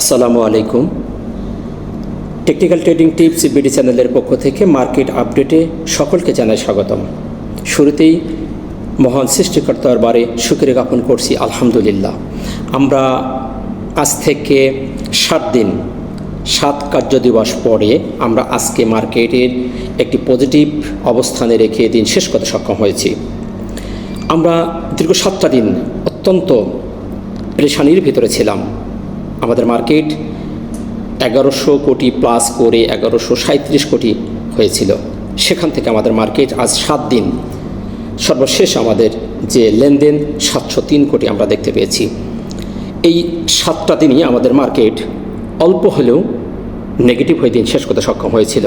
আসসালামু আলাইকুম। Technical trading tips BD চ্যানেলের পক্ষ থেকে মার্কেট আপডেটে সকলকে জানাই স্বাগতম। শুরুতেই মহান সৃষ্টিকর্তার বারে সুখের জ্ঞাপন করছি, আলহামদুলিল্লাহ। আমরা আজ থেকে সাত দিন, সাত কার্য দিবস পরে আমরা আজকে মার্কেটের একটি পজিটিভ অবস্থানে রেখে দিন শেষ করতে সক্ষম হয়েছি। আমরা দীর্ঘ সাতটা দিন অত্যন্ত পরেশানির ভিতরে ছিলাম। আমাদের মার্কেট এগারোশো কোটি প্লাস করে এগারোশো সাঁত্রিশ কোটি হয়েছিল। সেখান থেকে আমাদের মার্কেট আজ সাত দিন। সর্বশেষ আমাদের যে লেনদেন, সাতশো তিন কোটি আমরা দেখতে পেয়েছি। এই সাতটা দিনই আমাদের মার্কেট অল্প হলেও নেগেটিভ হয়ে দিন শেষ করতে সক্ষম হয়েছিল।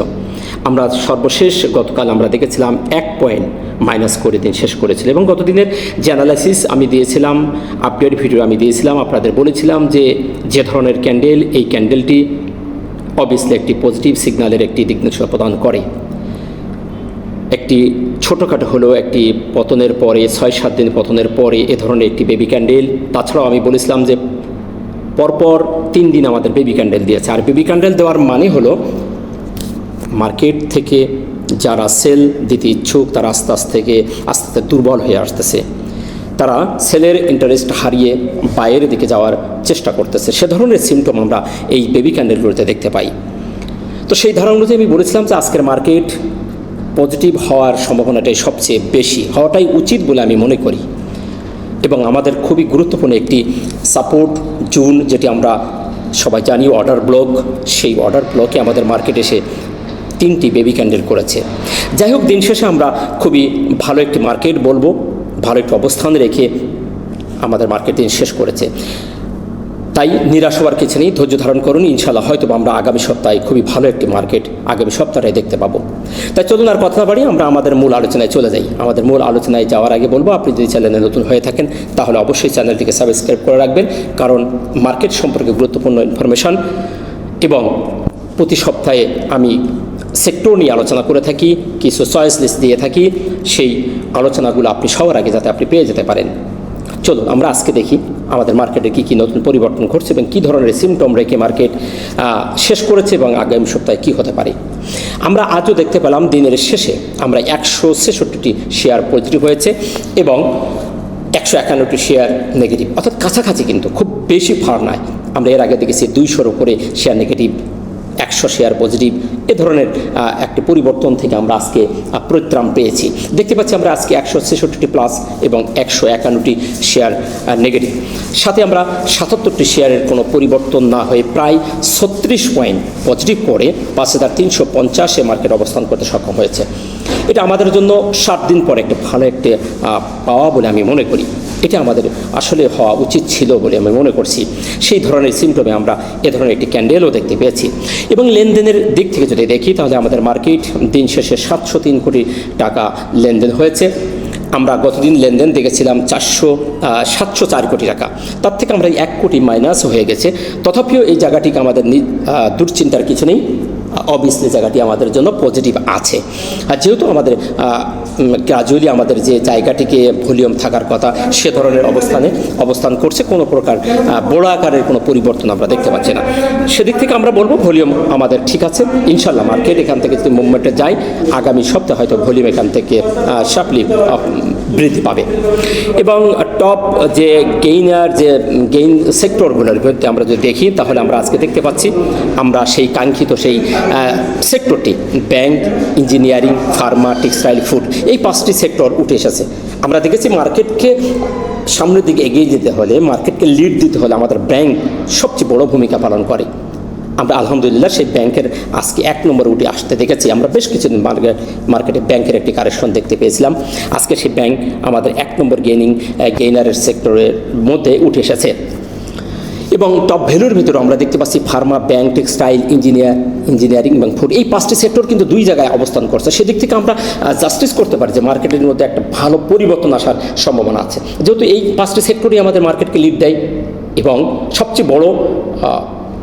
আমরা সর্বশেষ গতকাল আমরা দেখেছিলাম এক পয়েন্ট মাইনাস করে দিন, শেষ করেছিল। এবং গতদিনের যে অ্যানালাইসিস আমি দিয়েছিলাম আপডেট ভিডিও আমি দিয়েছিলাম, আপনাদের বলেছিলাম যে যে ধরনের ক্যান্ডেল এই ক্যান্ডেলটি অবভিয়াসলি একটি পজিটিভ সিগন্যালের একটি দিক প্রদান করে। একটি ছোটোখাটো হলো একটি পতনের পরে, ছয় সাত দিন পতনের পরে এ ধরনের একটি বেবি ক্যান্ডেল তাছাড়াও আমি বলেছিলাম যে পরপর তিন দিন আমাদের বেবি ক্যান্ডেল দিয়েছে। আর বেবি ক্যান্ডেল দেওয়ার মানে হলো মার্কেট থেকে যারা সেল দিতে ইচ্ছুক, তারা আস্তে আস্তে থেকে, আস্তে আস্তে দুর্বল হয়ে আসতেছে। তারা সেলের ইন্টারেস্ট হারিয়ে বাইরের দিকে যাওয়ার চেষ্টা করতেছে। সে ধরনের সিমটম আমরা এই বেবি ক্যান্ডেলগুলোতে দেখতে পাই। তো সেই ধারণা অনুযায়ী আমি বলেছিলাম যে আজকের মার্কেট পজিটিভ হওয়ার সম্ভাবনাটাই সবচেয়ে বেশি। হওয়াটাই উচিত বলে আমি মনে করি। এবং আমাদের খুবই গুরুত্বপূর্ণ একটি সাপোর্ট জুন যেটি আমরা সবাই জানি অর্ডার ব্লক সেই অর্ডার ব্লকে আমাদের মার্কেট এসে তিনটি বেবি ক্যান্ডেল করেছে। যাই হোক দিন শেষে আমরা খুবই ভালো একটি মার্কেট বলব, ভালো একটি অবস্থান রেখে আমাদের মার্কেট দিন শেষ করেছে। তাই নিরাশ হওয়ার কিছু নেই, ধৈর্য ধারণ করুন ইনশাল্লাহ হয়তো আমরা আগামী সপ্তাহে খুবই ভালো একটি মার্কেট আগামী সপ্তাহে দেখতে পাবো। তাই চলুন আর কথা বাড়ি আমরা আমাদের মূল আলোচনায় চলে যাই। আমাদের মূল আলোচনায় যাওয়ার আগে বলব, আপনি যদি চ্যানেলে নতুন হয়ে থাকেন, তাহলে অবশ্যই চ্যানেলটিকে সাবস্ক্রাইব করে রাখবেন, কারণ মার্কেট সম্পর্কে গুরুত্বপূর্ণ ইনফরমেশন এবং প্রতি সপ্তাহে আমি সেক্টর নিয়ে আলোচনা করে থাকি, কিছু চয়েস লিস্ট দিয়ে থাকি, সেই আলোচনাগুলো আপনি সবার আগে যাতে আপনি পেয়ে যেতে পারেন। চলুন, আমরা আজকে দেখি আমাদের মার্কেটে কী কী নতুন পরিবর্তন ঘটছে এবং কী ধরনের সিমটম রেখে মার্কেট শেষ করেছে এবং আগামী সপ্তাহে কী হতে পারে। আমরা আজও দেখতে পেলাম দিনের শেষে আমরা একশো ছেষট্টিটি শেয়ার পজিটিভ হয়েছে এবং একশো একান্নটি শেয়ার নেগেটিভ অর্থাৎ কাছাকাছি কিন্তু, খুব বেশি ফার নয়। আমরা এর আগে দেখেছি দুইশোর উপরে শেয়ার নেগেটিভ একশো শেয়ার পজিটিভ এ ধরনের একটি পরিবর্তন থেকে আমরা আজকে পরিত্রাণ পেয়েছি। দেখতে পাচ্ছি আমরা আজকে একশো ছেষট্টিটি প্লাস এবং একশো একান্নটি শেয়ার নেগেটিভ সাথে আমরা সাতাত্তরটি শেয়ারের কোনো পরিবর্তন না হয়ে প্রায় ছত্রিশ পয়েন্ট পজিটিভ করে পাঁচ হাজার তিনশো পঞ্চাশে মার্কেট অবস্থান করতে সক্ষম হয়েছে। এটা আমাদের জন্য সাত দিন পরে একটা ভালো একটা পাওয়া বলে আমি মনে করি। এটা আমাদের আসলে হওয়া উচিত ছিল বলে আমি মনে করছি। সেই ধরনের সিমটমে আমরা এ ধরনের একটি ক্যান্ডেলও দেখতে পেয়েছি। এবং লেনদেনের দিক থেকে যদি দেখি, তাহলে আমাদের মার্কেট দিন শেষে সাতশো তিন কোটি টাকা লেনদেন হয়েছে। আমরা গতদিন লেনদেন দেখেছিলাম চারশো সাতশো চার কোটি টাকা। তার থেকে আমরা এক কোটি মাইনাস হয়ে গেছে। তথাপিও এই জায়গাটিকে আমাদের দুশ্চিন্তার কিছু নেই। অবভিয়াসলি জায়গাটি আমাদের জন্য পজিটিভ আছে। আর যেহেতু আমাদের গ্রাজুয়ালি আমাদের যে জায়গাটিকে ভলিউম থাকার কথা, সে ধরনের অবস্থানে অবস্থান করছে, কোনো প্রকার বড় আকারের কোনো পরিবর্তন আমরা দেখতে পাচ্ছি না। সেদিক থেকে আমরা বলব ভলিউম আমাদের ঠিক আছে ইনশাল্লাহ মার্কেট এখান থেকে যদি মুভমেন্টে যায়, আগামী সপ্তাহে হয়তো ভলিউম এখান থেকে শার্পলি বৃদ্ধি পাবে। এবং টপ যে গেইনার যে গেইন সেক্টরগুলোর মধ্যে আমরা যদি দেখি, তাহলে আমরা আজকে দেখতে পাচ্ছি, আমরা সেই কাঙ্ক্ষিত সেই সেক্টরটি bank engineering pharma textile food এই পাঁচটি সেক্টর উঠে এসেছে। আমরা দেখেছি মার্কেটকে সামনের দিকে এগিয়ে যেতে হলে মার্কেটকে লিড দিতে হলে আমাদের ব্যাংক সবচেয়ে বড় ভূমিকা পালন করে। আমরা আলহামদুলিল্লাহ সেই ব্যাংকের আজকে এক নম্বর উঠে আসতে দেখেছি। আমরা বেশ কিছুদিন মার্কেট ব্যাংকের একটি কারেকশন দেখতে পেয়েছিলাম। আজকে সেই ব্যাংক আমাদের এক নম্বর গেইনিং গেইনারের সেক্টরের মধ্যে উঠে এসেছে। এবং টপ ভ্যালুর ভিতরে আমরা দেখতে পাচ্ছি pharma bank textile engineer engineering এবং ফুড এই পাঁচটি সেক্টর কিন্তু দুই জায়গায় অবস্থান করছে। সেদিক থেকে আমরা জাস্টিস করতে পারি যে মার্কেটের মধ্যে একটা ভালো পরিবর্তন আসার সম্ভাবনা আছে। যেহেতু এই পাঁচটি সেক্টরই আমাদের মার্কেটকে লিড দেয় এবং সবচেয়ে বড়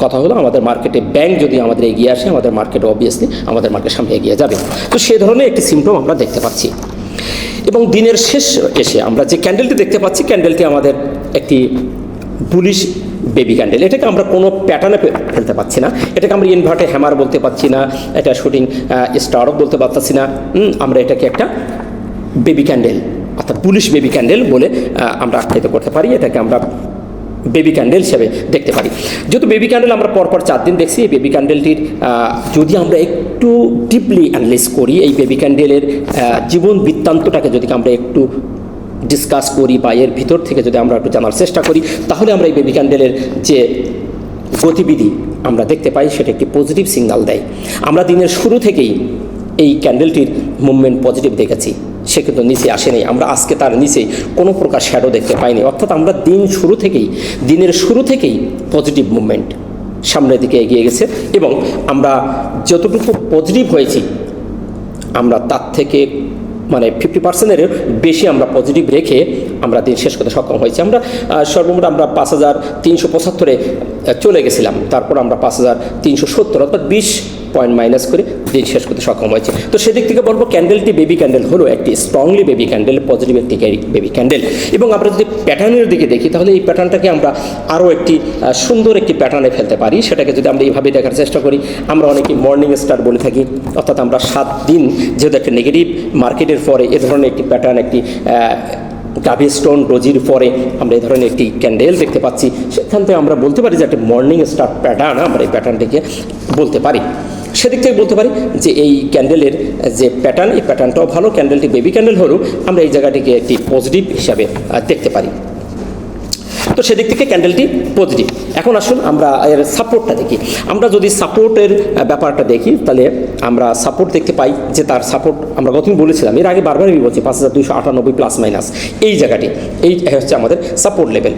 কথা হলো আমাদের মার্কেটে ব্যাংক যদি আমাদের এগিয়ে আসে, আমাদের মার্কেটে অবভিয়াসলি আমাদের মার্কেট সামনে এগিয়ে যাবে। তো সে ধরনের একটি সিমটম আমরা দেখতে পাচ্ছি। এবং দিনের শেষ এসে আমরা যে ক্যান্ডেলটি দেখতে পাচ্ছি ক্যান্ডেলটি আমাদের একটি বুলিশ বেবি ক্যান্ডেল এটাকে আমরা কোনো প্যাটার্নে ফেলতে পাচ্ছি না। এটাকে আমরা ইনভার্টে হ্যামার বলতে পারছি না। এটা শুটিং স্টারও বলতে পারতেছি না। আমরা এটাকে একটা বেবি ক্যান্ডেল অর্থাৎ পুলিশ বেবি ক্যান্ডেল বলে আমরা আখ্যায়িত করতে পারি। এটাকে আমরা বেবি ক্যান্ডেল হিসেবে দেখতে পারি। যেহেতু বেবি ক্যান্ডেল আমরা পরপর চার দিন দেখছি, এই বেবি ক্যান্ডেলটির যদি আমরা একটু ডিপলি অ্যানালাইজ করি, এই বেবি ক্যান্ডেলের জীবন বৃত্তান্তটাকে যদি আমরা একটু ডিসকাস করি বা এর ভিতর থেকে যদি আমরা একটু জানার চেষ্টা করি, তাহলে আমরা এই বেবি ক্যান্ডেলের যে গতিবিধি আমরা দেখতে পাই, সেটা একটি পজিটিভ সিগন্যাল দেয়। আমরা দিনের শুরু থেকেই এই ক্যান্ডেলটির মুভমেন্ট পজিটিভ দেখেছি। সে কিন্তু নিচে আসেনি। আমরা আজকে তার নিচে কোনো প্রকার শ্যাডো দেখতে পাইনি। অর্থাৎ আমরা দিন শুরু থেকেই, দিনের শুরু থেকেই পজিটিভ মুভমেন্ট সামনের দিকে এগিয়ে গেছে এবং আমরা যতটুকু পজিটিভ হয়েছি, আমরা তার থেকে মানে ফিফটি পার্সেন্টের বেশি আমরা পজিটিভ রেখে আমরা দিন শেষ করতে সক্ষম হয়েছি। আমরা সর্বমোট আমরা পাঁচ হাজার তিনশো পঁচাত্তরে চলে গেছিলাম। তারপর আমরা পাঁচ হাজার তিনশো সত্তর, অর্থাৎ বিশ পয়েন্ট মাইনাস করে দিন শেষ করতে সক্ষম হয়েছে। তো সেদিক থেকে বলব ক্যান্ডেলটি বেবি ক্যান্ডেল হলো একটি স্ট্রংলি বেবি ক্যান্ডেল পজিটিভ একটি বেবি ক্যান্ডেল এবং আমরা যদি প্যাটার্নের দিকে দেখি, তাহলে এই প্যাটার্নটাকে আমরা আরও একটি সুন্দর একটি প্যাটার্নে ফেলতে পারি। সেটাকে যদি আমরা এইভাবে দেখার চেষ্টা করি, আমরা অনেকে মর্নিং স্টার বলে থাকি, অর্থাৎ আমরা সাত দিন যেহেতু একটা নেগেটিভ মার্কেটের পরে এ ধরনের একটি প্যাটার্ন একটি গাভি স্টোন রোজির পরে আমরা এই ধরনের একটি ক্যান্ডেল দেখতে পাচ্ছি। সেখান থেকে আমরা বলতে পারি যে একটা মর্নিং স্টার প্যাটার্ন আমরা এই প্যাটার্নটিকে বলতে পারি। সেদিক থেকে বলতে পারি যে এই ক্যান্ডেলের যে প্যাটার্ন এই প্যাটার্নটাও ভালো। ক্যান্ডেলটি বেবি ক্যান্ডেল হলেও আমরা এই জায়গাটিকে একটি পজিটিভ হিসাবে দেখতে পারি। তো সেদিক থেকে ক্যান্ডেলটি পজিটিভ এখন আসুন আমরা এর সাপোর্টটা দেখি। আমরা যদি সাপোর্টের ব্যাপারটা দেখি, তাহলে আমরা সাপোর্ট দেখতে পাই যে তার সাপোর্ট আমরা গতদিন বলেছিলাম। এর আগে বারবার আমি বলছি পাঁচ হাজার দুশো আটানব্বই প্লাস মাইনাস এই জায়গাটি, এই হচ্ছে আমাদের সাপোর্ট লেভেল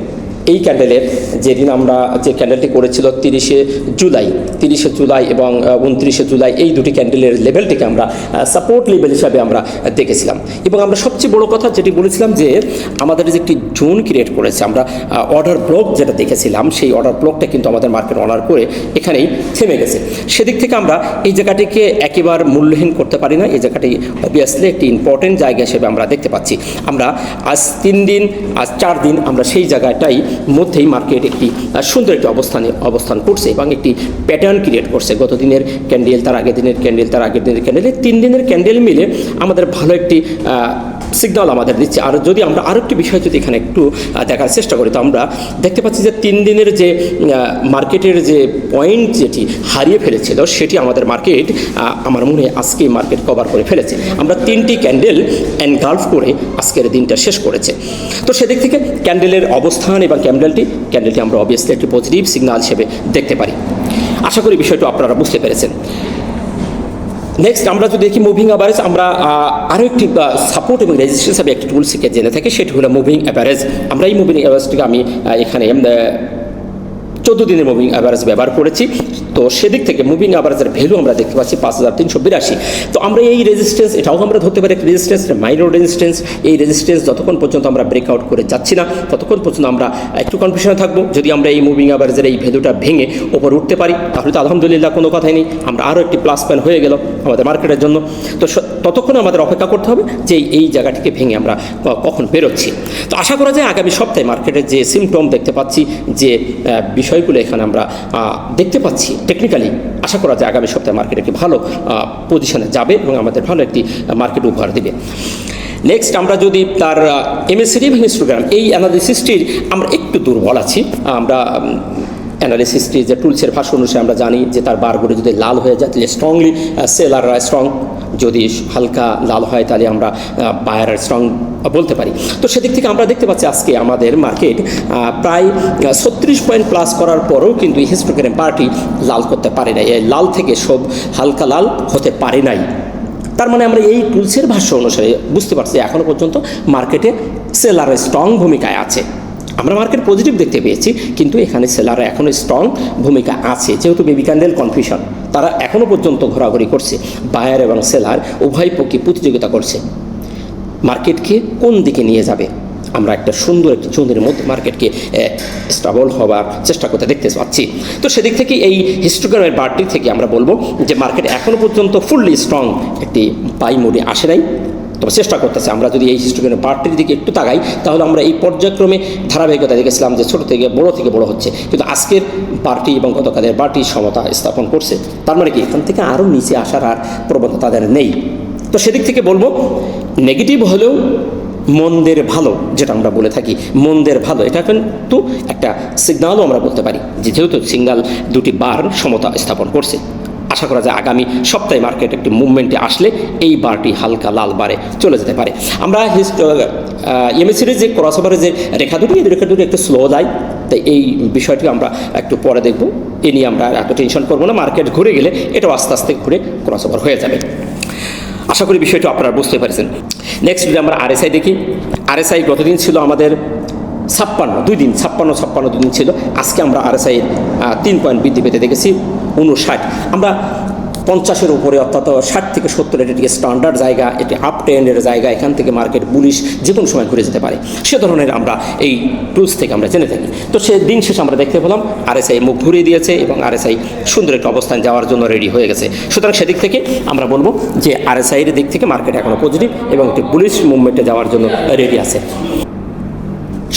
এই ক্যান্ডেলের যেদিন আমরা যে ক্যান্ডেলটি করেছিল তিরিশে জুলাই তিরিশে জুলাই এবং উনত্রিশে জুলাই এই দুটি ক্যান্ডেলের লেভেলটিকে আমরা সাপোর্ট লেভেল হিসাবে আমরা দেখেছিলাম। এবং আমরা সবচেয়ে বড় কথা যেটি বলেছিলাম যে আমাদের যে একটি জোন ক্রিয়েট করেছে, আমরা অর্ডার ব্লক যেটা দেখেছিলাম, সেই অর্ডার ব্লকটা কিন্তু আমাদের মার্কেট অনার করে এখানেই থেমে গেছে। সেদিক থেকে আমরা এই জায়গাটিকে একেবারে মূল্যহীন করতে পারি না, এই জায়গাটি অবভিয়াসলি একটি ইম্পর্টেন্ট জায়গা হিসেবে আমরা দেখতে পাচ্ছি। আমরা আজ তিন দিন, আজ চার দিন আমরা সেই জায়গাটাই মধ্যেই মার্কেট একটি সুন্দর একটি অবস্থানে অবস্থান করছে এবং একটি প্যাটার্ন ক্রিয়েট করছে। গত দিনের ক্যান্ডেল তার আগের দিনের ক্যান্ডেল তার আগের দিনের ক্যান্ডেল তিন দিনের ক্যান্ডেল মিলে আমাদের ভালো একটি সিগন্যাল আমাদের দিচ্ছে। আর যদি আমরা আরও একটি বিষয় যদি এখানে একটু দেখার চেষ্টা করি, তো আমরা দেখতে পাচ্ছি যে তিন দিনের যে মার্কেটের যে পয়েন্ট যেটি হারিয়ে ফেলেছিল, সেটি আমাদের মার্কেট আমার মনে হয় আজকে মার্কেট কভার করে ফেলেছে। আমরা তিনটি ক্যান্ডেল এনগালফ করে আজকের দিনটা শেষ করেছে। তো সেদিক থেকে ক্যান্ডেলের অবস্থান এবং ক্যান্ডেলটি ক্যান্ডেলটি আমরা অবভিয়াসলি একটি পজিটিভ সিগনাল হিসেবে দেখতে পারি। আশা করি বিষয়টি আপনারা বুঝতে পেরেছেন। নেক্সট আমরা যদি দেখি মুভিং অ্যাভারেজ আমরা আরও একটি সাপোর্ট এবং রেজিস্ট্রেশন হিসাবে একটি শিখে জেনে থাকি, সেটি হলো মুভিং অ্যাভারেজ আমরা এই মুভিং অ্যাভারেজটিকে আমি এখানে চোদ্দ দিনের মুভিং অ্যাভারেজ ব্যবহার করেছি। তো সেদিক থেকে মুভিং অ্যাভারেজের ভ্যালু আমরা দেখতে পাচ্ছি পাঁচ হাজার তিনশো বিরাশি। তো আমরা এই রেজিস্ট্যান্স এটাও আমরা ধরতে পারি একটা রেজিস্ট্যান্স মাইনর রেজিস্ট্যান্স এই রেজিস্ট্যান্স যতক্ষণ পর্যন্ত আমরা ব্রেকআউট করে যাচ্ছি না, ততক্ষণ পর্যন্ত আমরা একটু কনফিউশনে থাকব। যদি আমরা এই মুভিং অ্যাভারেজের এই ভ্যালুটা ভেঙে ওপর উঠতে পারি, তাহলে তো আলহামদুলিল্লাহ কোনো কথাই নেই। আমরা আরও একটি প্লাস পয়েন্ট হয়ে গেল আমাদের মার্কেটের জন্য। তো ততক্ষণ আমাদের অপেক্ষা করতে হবে যে এই- জায়গাটিকে ভেঙে আমরা কখন বেরোচ্ছি। তো আশা করা যায় আগামী সপ্তাহে মার্কেটের যে সিমটম দেখতে পাচ্ছি, যে বিষয়গুলো এখানে আমরা দেখতে পাচ্ছি টেকনিক্যালি আশা করা যায় আগামী সপ্তাহে মার্কেট একটি ভালো পজিশনে যাবে এবং আমাদের ভালো একটি মার্কেট উপহার দেবে। নেক্সট আমরা যদি তার এমএসসিডি এবং হিস্টোগ্রাম এই অ্যানালিসিসটির আমরা একটু দুর্বল আছি। আমরা অ্যানালিসিসটি যে টুলসের ভাষা অনুসারে আমরা জানি যে তার বারগুলো যদি লাল হয়ে যায়, তাহলে স্ট্রংলি সেলাররা স্ট্রং যদি হালকা লাল হয়, তাহলে আমরা বায়ার স্ট্রং বলতে পারি। তো সেদিক থেকে আমরা দেখতে পাচ্ছি আজকে আমাদের মার্কেট প্রায় ছত্রিশ পয়েন্ট প্লাস করার পরেও কিন্তু হিস্টোগ্রাম পার্টি লাল করতে পারে নাই। এই লাল থেকে সব হালকা লাল হতে পারে নাই। তার মানে আমরা এই টুলসের ভাষ্য অনুসারে বুঝতে পারছি এখনও পর্যন্ত মার্কেটে সেলারের স্ট্রং ভূমিকায় আছে। আমরা মার্কেট পজিটিভ দেখতে পেয়েছি, কিন্তু এখানে সেলার এখনও স্ট্রং ভূমিকা আছে। যেহেতু বেবি ক্যান্ডেল কনফিউশন তারা এখনও পর্যন্ত ঘোরাঘুরি করছে। বায়ার এবং সেলার উভয় পক্ষে প্রতিযোগিতা করছে। মার্কেটকে কোন দিকে নিয়ে যাবে? আমরা একটা সুন্দর একটি জোনের মধ্যে মার্কেটকে স্টাবল হওয়ার চেষ্টা করতে দেখতে পাচ্ছি। তো সেদিক থেকে এই হিস্টোগ্রামের বারটি থেকে আমরা বলব যে মার্কেট এখনও পর্যন্ত ফুললি স্ট্রং একটি বাই মোডে আসে নাই। তবে চেষ্টা করতেছে। আমরা যদি এই হিস্টোগ্রামের বারটির দিকে একটু তাকাই, তাহলে আমরা এই পর্যায়ক্রমে ধারাবাহিকতা দেখেছিলাম যে ছোট থেকে বড় থেকে বড় হচ্ছে। কিন্তু আজকের পার্টি এবং গতকালের পার্টি সমতা স্থাপন করছে। তার মানে কি? এখান থেকে আরও নিচে আসার আর প্রবণতা তাদের নেই। তো সেদিক থেকে বলব নেগেটিভ হলেও মন্দের ভালো, যেটা আমরা বলে থাকি, মন্দের ভালো। এটা কিন্তু একটা সিগনালও আমরা বলতে পারি, যে যেহেতু সিগনাল দুটি বার সমতা স্থাপন করছে। আশা করা যায় আগামী সপ্তাহে মার্কেট একটি মুভমেন্টে আসলে এই বারটি হালকা লাল বারে চলে যেতে পারে। আমরা এমএসির যে ক্রসওভারের যে রেখা দুটি, এই রেখা দুটি একটু স্লো যায়। তাই এই বিষয়টি আমরা একটু পরে দেখব। এ নিয়ে আমরা এত টেনশন করব না। মার্কেট ঘুরে গেলে এটাও আস্তে আস্তে ঘুরে ক্রসওভার হয়ে যাবে। আশা করি বিষয়টা আপনারা বুঝতে পারছেন। নেক্সট যদি আমরা আরএসআই দেখি। আরএসআই গতদিন ছিল আমাদের ছাপ্পান্ন, দুই দিন, ছাপ্পান্ন ছাপ্পান্ন দুদিন ছিল। আজকে আমরা আর আরএসআই তিন পয়েন্ট বৃদ্ধি পেতে দেখেছি উনষাট আমরা পঞ্চাশের উপরে, অর্থাৎ ষাট থেকে সত্তর, এটি একটি স্ট্যান্ডার্ড জায়গা, এটি আপ ট্রেন্ডের জায়গা, এখান থেকে মার্কেট বুলিশ যে কোনো সময় ঘুরে যেতে পারে। সে ধরনের আমরা এই টুলস থেকে আমরা জেনে থাকি। তো সে দিন শেষে আমরা দেখতে পেলাম আর আরএসআই মুখ ঘুরিয়ে দিয়েছে এবং আরএসআই সুন্দর একটা অবস্থান যাওয়ার জন্য রেডি হয়ে গেছে। সুতরাং সেদিক থেকে আমরা বলব যে আর এস আরএসআইয়ের দিক থেকে মার্কেট এখনও পজিটিভ এবং একটি বুলিশ মুভমেন্টে যাওয়ার জন্য রেডি আছে।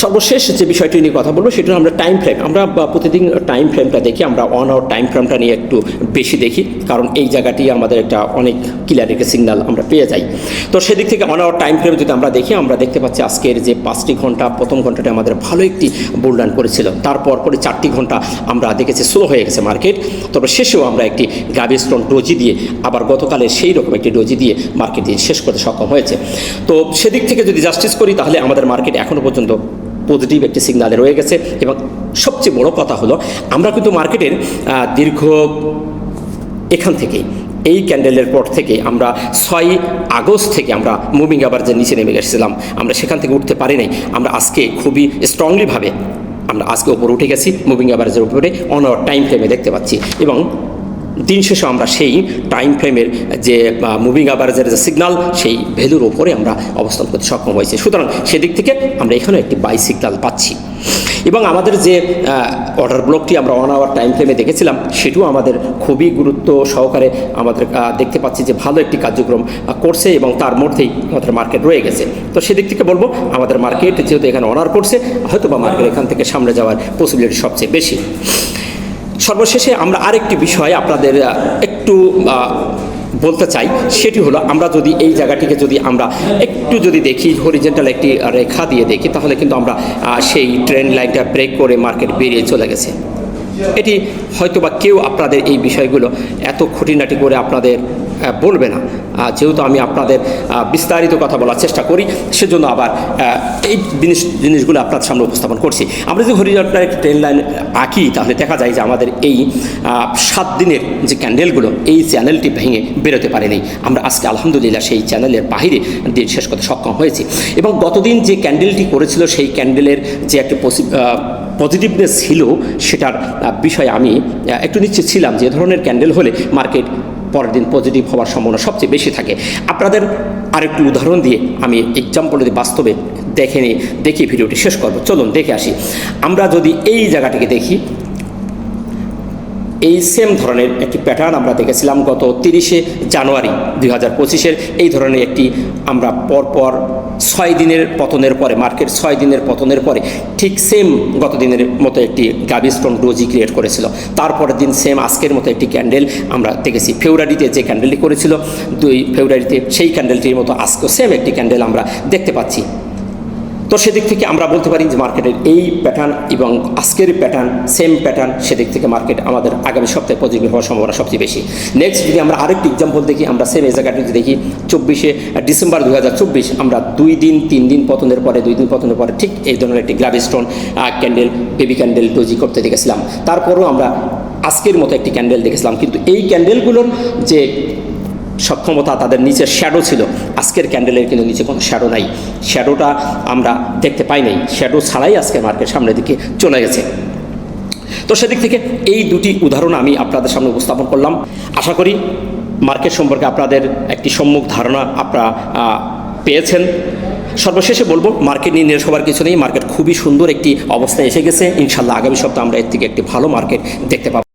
সর্বশেষ যে বিষয়টি নিয়ে কথা বলব, সেটা আমরা টাইম ফ্রেম আমরা প্রতিদিন টাইম ফ্রেমটা দেখি, আমরা অন আওয়ার টাইম ফ্রেমটা নিয়ে একটু বেশি দেখি, কারণ এই জায়গাটি আমাদের একটা অনেক ক্লিয়ার একটা সিগনাল আমরা পেয়ে যাই। তো সেদিক থেকে অন আওয়ার টাইম ফ্রেম যদি আমরা দেখি, আমরা দেখতে পাচ্ছি আজকের যে পাঁচটি ঘণ্টা, প্রথম ঘন্টাটা আমাদের ভালো একটি বুলডান করেছিল। তারপর পরে চারটি ঘণ্টা আমরা দেখেছি স্লো হয়ে গেছে মার্কেট তবে শেষেও আমরা একটি গাবিস্টোন ডোজি দিয়ে, আবার গতকালে সেই রকম একটি ডোজি দিয়ে মার্কেট দিয়ে শেষ করতে সক্ষম হয়েছে। তো সেদিক থেকে যদি জাস্টিস করি, তাহলে আমাদের মার্কেট এখনও পর্যন্ত পজিটিভ একটি সিগনালে রয়ে গেছে এবং সবচেয়ে বড় কথা হলো, আমরা কিন্তু মার্কেটের দীর্ঘ এখান থেকেই, এই ক্যান্ডেলের পর থেকে আমরা ছয় আগস্ট থেকে আমরা মুভিং আবার যে নিচে নেমে গেছিলাম। আমরা সেখান থেকে উঠতে পারি নাই। আমরা আজকে খুবই স্ট্রংলিভাবে আমরা আজকে উপরে উঠে গেছি মুভিং অ্যাভারেজের উপরে অন আওয়ার টাইম ফ্রেমে দেখতে পাচ্ছি এবং দিন শেষে আমরা সেই টাইম ফ্রেমের যে মুভিং অ্যাভারেজের যে সিগনাল সেই ভ্যালুর ওপরে আমরা অবস্থান করতে সক্ষম হয়েছি। সুতরাং সেদিক থেকে আমরা এখানে একটি বাই সিগনাল পাচ্ছি। এবং আমাদের যে অর্ডার ব্লকটি আমরা ওয়ান আওয়ার টাইম ফ্রেমে দেখেছিলাম, সেটিও আমাদের খুবই গুরুত্ব সহকারে আমাদের দেখতে পাচ্ছি যে ভালো একটি কার্যক্রম করছে এবং তার মধ্যেই আমাদের মার্কেট রয়ে গেছে। তো সেদিক থেকে বলব, আমাদের মার্কেট যেহেতু এখানে অনার করছে হয়তো বা মার্কেট এখান থেকে সামনে যাওয়ার পসিবিলিটি সবচেয়ে বেশি। সর্বশেষে আমরা আরেকটি বিষয় আপনাদের একটু বলতে চাই। সেটি হলো, আমরা যদি এই জায়গাটিকে যদি আমরা একটু যদি দেখি হরিজেন্টাল একটি রেখা দিয়ে দেখি, তাহলে কিন্তু আমরা সেই ট্রেন লাইনটা ব্রেক করে মার্কেট বেরিয়ে চলে গেছে। এটি হয়তোবা কেউ আপনাদের এই বিষয়গুলো এত খুঁটিনাটি করে আপনাদের বলবে না। যেহেতু আমি আপনাদের বিস্তারিত কথা বলার চেষ্টা করি, সেজন্য আবার এই জিনিস, জিনিসগুলো আপনার সামনে উপস্থাপন করছি। আমরা যদি হরিজন্টাল ট্রেন লাইন আঁকি, তাহলে দেখা যায় যে আমাদের এই সাত দিনের যে ক্যান্ডেলগুলো এই চ্যানেলটি ভেঙে বেরোতে পারেনি। আমরা আজকে আলহামদুলিল্লাহ সেই চ্যানেলের বাইরে দিন শেষ করতে সক্ষম হয়েছি। এবং গতদিন যে ক্যান্ডেলটি করেছিল, সেই ক্যান্ডেলের যে একটা পজিটিভনেস ছিল, সেটার বিষয়ে আমি একটু নিশ্চিত ছিলাম যে ধরনের ক্যান্ডেল হলে মার্কেট পরের দিন পজিটিভ হওয়ার সম্ভাবনা সবচেয়ে বেশি থাকে। আপনাদের আরেকটু উদাহরণ দিয়ে আমি এক্সাম্পল যদি বাস্তবে দেখে নিই দেখি ভিডিওটি শেষ করব। চলুন দেখে আসি। আমরা যদি এই জায়গাটিকে দেখি এই সেম ধরনের একটি প্যাটার্ন আমরা দেখেছিলাম গত তিরিশে জানুয়ারি দুই হাজার পঁচিশের। এই ধরনের একটি আমরা পরপর ছয় দিনের পতনের পরে মার্কেট ছয় দিনের পতনের পরে ঠিক সেম গত দিনের মতো একটি গাবিস্টোন ডোজি ক্রিয়েট করেছিল। তারপরের দিন সেম আজকের মতো একটি ক্যান্ডেল আমরা দেখেছি। ফেব্রুয়ারিতে যে ক্যান্ডেলটি করেছিল, দুই ফেব্রুয়ারিতে সেই ক্যান্ডেলটির মতো আজকেও সেম একটি ক্যান্ডেল আমরা দেখতে পাচ্ছি। তো সেদিক থেকে আমরা বলতে পারি যে মার্কেটের এই প্যাটার্ন এবং আজকের প্যাটার্ন সেম প্যাটার্ন সেদিক থেকে মার্কেট আমাদের আগামী সপ্তাহে পজিটিভ হওয়ার সম্ভাবনা সবচেয়ে বেশি। নেক্সট যদি আমরা আরেকটি এক্সাম্পল দেখি, আমরা সেম এই জায়গাটি যদি দেখি, চব্বিশে ডিসেম্বর দু হাজার চব্বিশ, আমরা দুই দিন, তিন দিন পতনের পরে, দুই দিন পতনের পরে ঠিক এই ধরনের একটি gravestone candle baby candle doji করতে দেখেছিলাম। তারপরেও আমরা আজকের মতো একটি ক্যান্ডেল দেখেছিলাম। কিন্তু এই ক্যান্ডেলগুলোর যে সক্ষমতা তাদের নিচে শ্যাডো ছিল। আজকের ক্যান্ডেলের কিন্তু নিচে কোনো শ্যাডো নাই। শ্যাডোটা আমরা দেখতে পাই নাই। শ্যাডো ছাড়াই আজকে মার্কেট সামনের দিকে চলে গেছে। তো সেদিক থেকে এই দুটি উদাহরণ আমি আপনাদের সামনে উপস্থাপন করলাম। আশা করি মার্কেট সম্পর্কে আপনাদের একটি সম্মুখ ধারণা আপনারা পেয়েছেন। সর্বশেষে বলব মার্কেট নিয়ে নিরাশ কিছু নেই। মার্কেট খুবই সুন্দর একটি অবস্থায় এসে গেছে। ইনশাল্লাহ আগামী সপ্তাহে আমরা এর থেকে একটি ভালো মার্কেট দেখতে পাবো।